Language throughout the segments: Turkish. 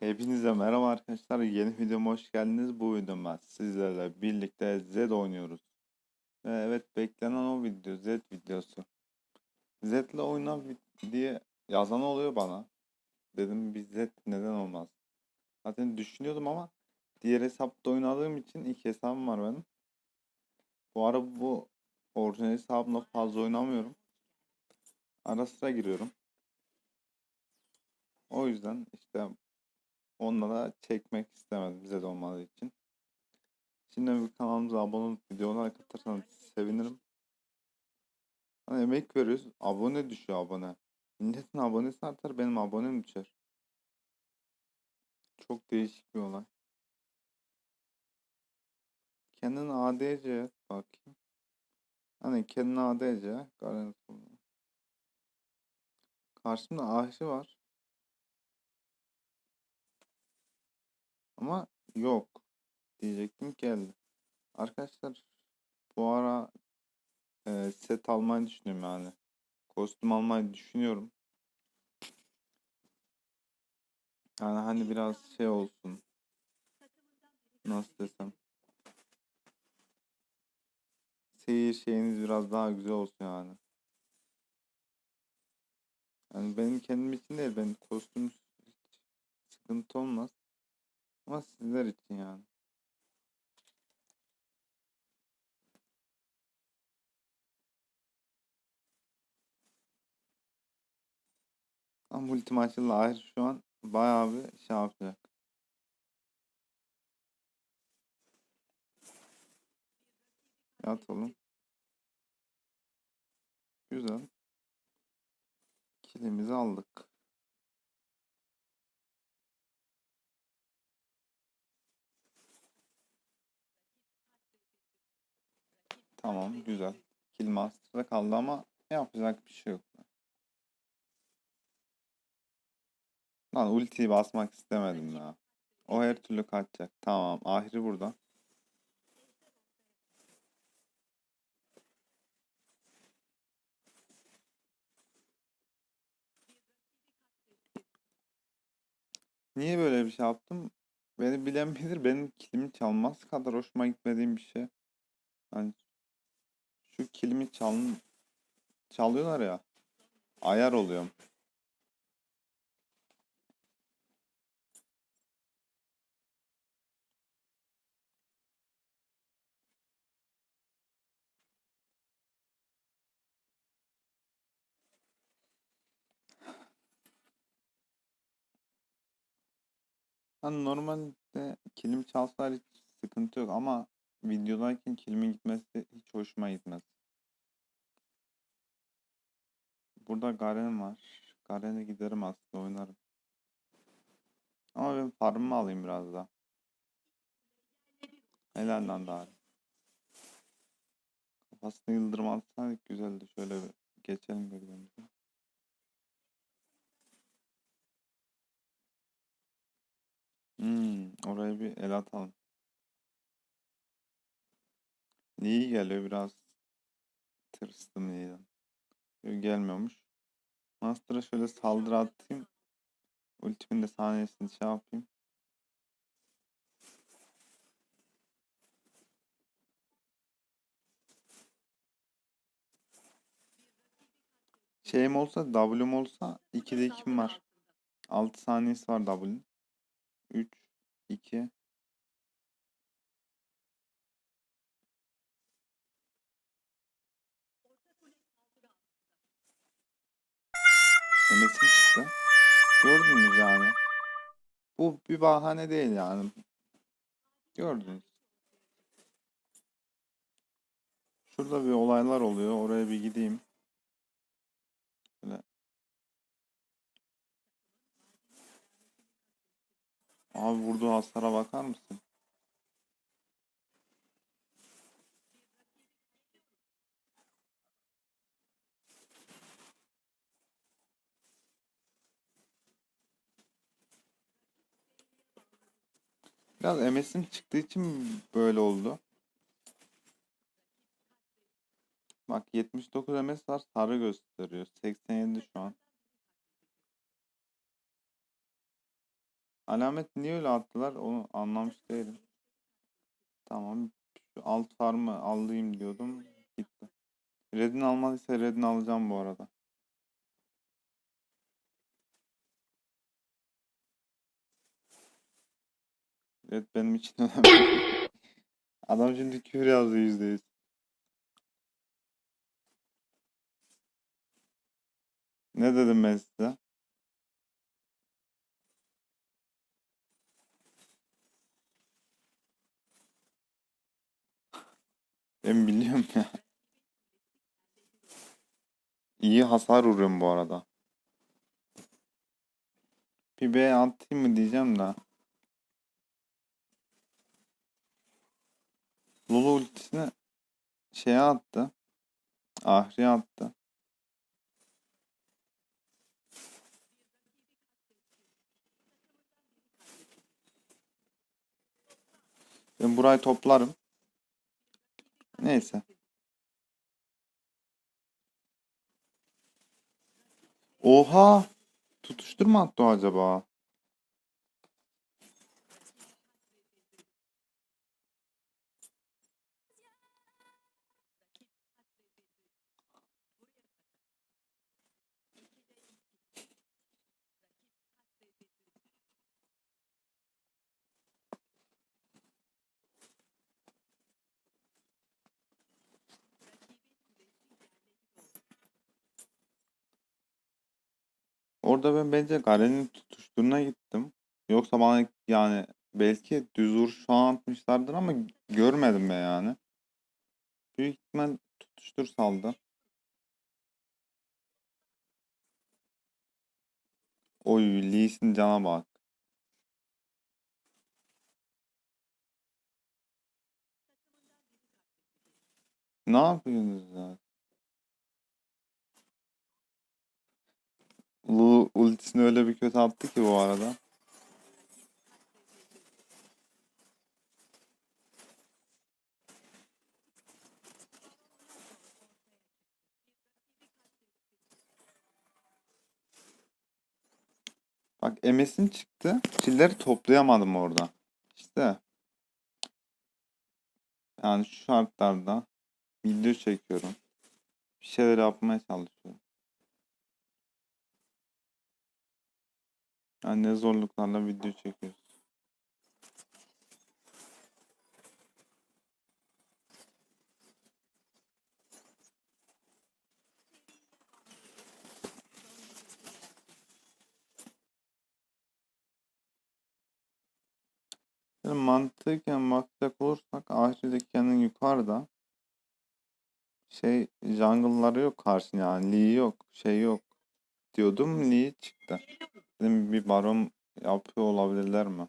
Hepinize merhaba arkadaşlar. Yeni videoma hoş geldiniz. Bu videomda sizlerle birlikte Z oynuyoruz. Ve evet beklenen o video Z videosu. Z ile oyna diye yazan oluyor bana. Dedim bir Z neden olmaz. Zaten düşünüyordum ama diğer hesapta oynadığım için iki hesabım var benim. Bu ara bu orijinal hesabımla fazla oynamıyorum. Ara sıra giriyorum. O yüzden işte Onlara çekmek istemedim bize de olmadığı için. Şimdi bir kanalımıza abone olup videolara like atarsanız sevinirim. Hani emek veriyoruz. Abone düşüyor abone. Milletin abonesi artar benim abonem düşer. Çok değişik bir olay. Kendine ADC bakayım. Hani kendine ADC. Garen Karşımda Ahri var. Ama yok. Diyecektim geldi. Arkadaşlar bu ara e, set almayı düşünüyorum yani. Kostüm almayı düşünüyorum. Yani hani biraz şey olsun. Nasıl desem. Seyir şeyiniz biraz daha güzel olsun yani. Yani benim kendim için değil. Benim kostüm sıkıntı olmaz. Ama sizler için yani. Ama ultimaçlı Lahir şu an bayağı bir şey yapacak. Yat oğlum. Güzel. Kilimizi aldık. Tamam güzel. Kill Master'da kaldı ama yapacak bir şey yok. Lan ultiyi basmak istemedim ya. O her türlü kaçacak. Tamam. Ahri burada. Niye böyle bir şey yaptım? Beni bilen bilir. Benim kilimi çalmaz kadar hoşuma gitmediğim bir şey. Hani şu kilimi çal çalıyorlar ya. Ayar oluyorum. Normalde kilim çalsalar hiç sıkıntı yok ama videodayken kilimin gitmesi hiç hoşuma gitmez. Burada Garen var. Garen'e giderim aslında oynarım. Ama ben farmımı alayım biraz daha. Helal daha. Kafasını yıldırım atsaydık güzeldi. Şöyle geçelim bölümümüze. Hmm, oraya bir el atalım. Lee geliyor biraz. Tırstım. Yok, Gelmiyormuş. Master'a şöyle saldırı atayım. Ultimin de saniyesini şey yapayım. Şeyim olsa W'm olsa 2'de 2'm var. 6 saniyesi var W'nin. 3 2 Emesim çıktı. Gördünüz yani. Bu bir bahane değil yani. Gördünüz. Şurada bir olaylar oluyor. Oraya bir gideyim. Böyle. Abi vurduğu hasara bakar mısın? Biraz MS'im çıktığı için böyle oldu. Bak 79 MS var sarı gösteriyor. 87 şu an. Alamet niye öyle attılar onu anlamış değilim. Tamam. Şu alt farmı alayım diyordum. Gitti. Red'ini almadıysa Red'ini alacağım bu arada. Red benim için önemli. Adam şimdi küfür yazdı yüzde yüz. Ne dedim ben size? Ben biliyorum ya. İyi hasar vuruyorum bu arada. Bir B atayım mı diyeceğim de. Lulu ultisini şeye attı. Ahri'ye attı. Ben burayı toplarım. Neyse. Oha! Tutuştur mu attı acaba? Orada ben bence Garen'in tutuşturuna gittim. Yoksa bana yani belki düz vuruş falan atmışlardır ama görmedim ben yani. Büyük ihtimal tutuştur saldı. Oy Lee Sin cana bak. Ne yapıyorsunuz ya? Lu ultisini öyle bir kötü attı ki bu arada. Bak MS'in çıktı. Killeri toplayamadım orada. İşte. Yani şu şartlarda video çekiyorum. Bir şeyler yapmaya çalışıyorum. Yani ne zorluklarla video çekiyoruz. Yani mantıken bakacak olursak Ahri'deki kendin yukarıda. Şey jungle'ları yok karşı yani Lee yok şey yok diyordum Lee çıktı. Dedim bir baron yapıyor olabilirler mi?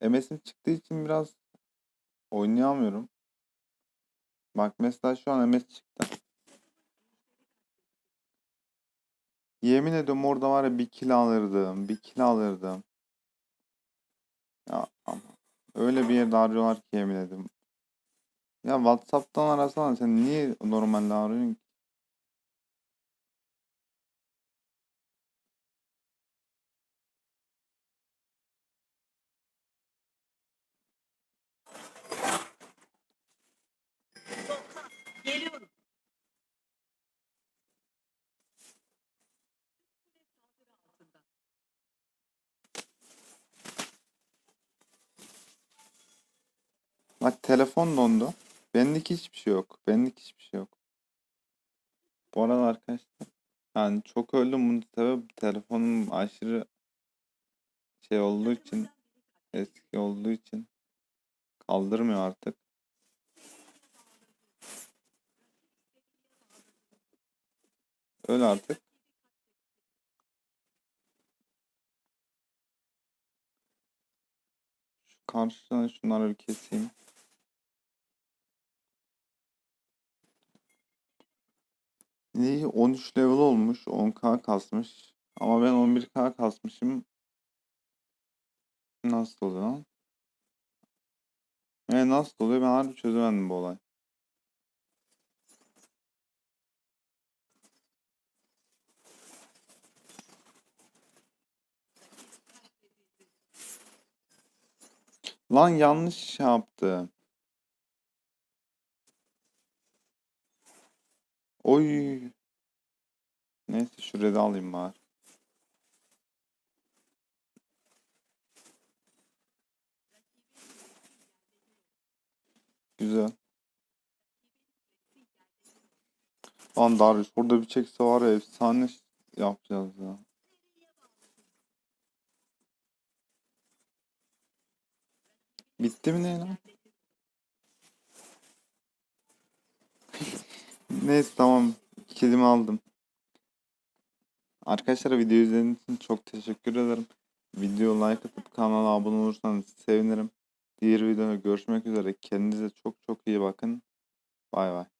MS'in çıktığı için biraz oynayamıyorum. Bak mesela şu an MS çıktı. Yemin ediyorum orada var ya bir kill alırdım. Bir kill alırdım. Ya ama öyle bir yerde arıyorlar ki yemin ediyorum. Ya Whatsapp'tan arasana sen niye normalde arıyorsun ki? Bak telefon dondu. Benlik hiçbir şey yok. Benlik hiçbir şey yok. Bu arada arkadaşlar yani çok öldüm bunun sebebi telefonum aşırı şey olduğu için eski olduğu için kaldırmıyor artık. Öyle artık. Karşıdan şunları bir keseyim. Lee 13 level olmuş. 10k kasmış. Ama ben 11k kasmışım. Nasıl oluyor lan? E nasıl oluyor? Ben harbi çözemedim bu olay. Lan yanlış şey yaptı. Oy. Neyse şuraya da alayım bari. Güzel. Lan Darius burada bir çekse var ya efsane yapacağız ya. Bitti mi ne lan? Neyse tamam. Kilimi aldım. Arkadaşlar video izlediğiniz için çok teşekkür ederim. Video like atıp kanala abone olursanız sevinirim. Diğer videoda görüşmek üzere. Kendinize çok çok iyi bakın. Bay bay.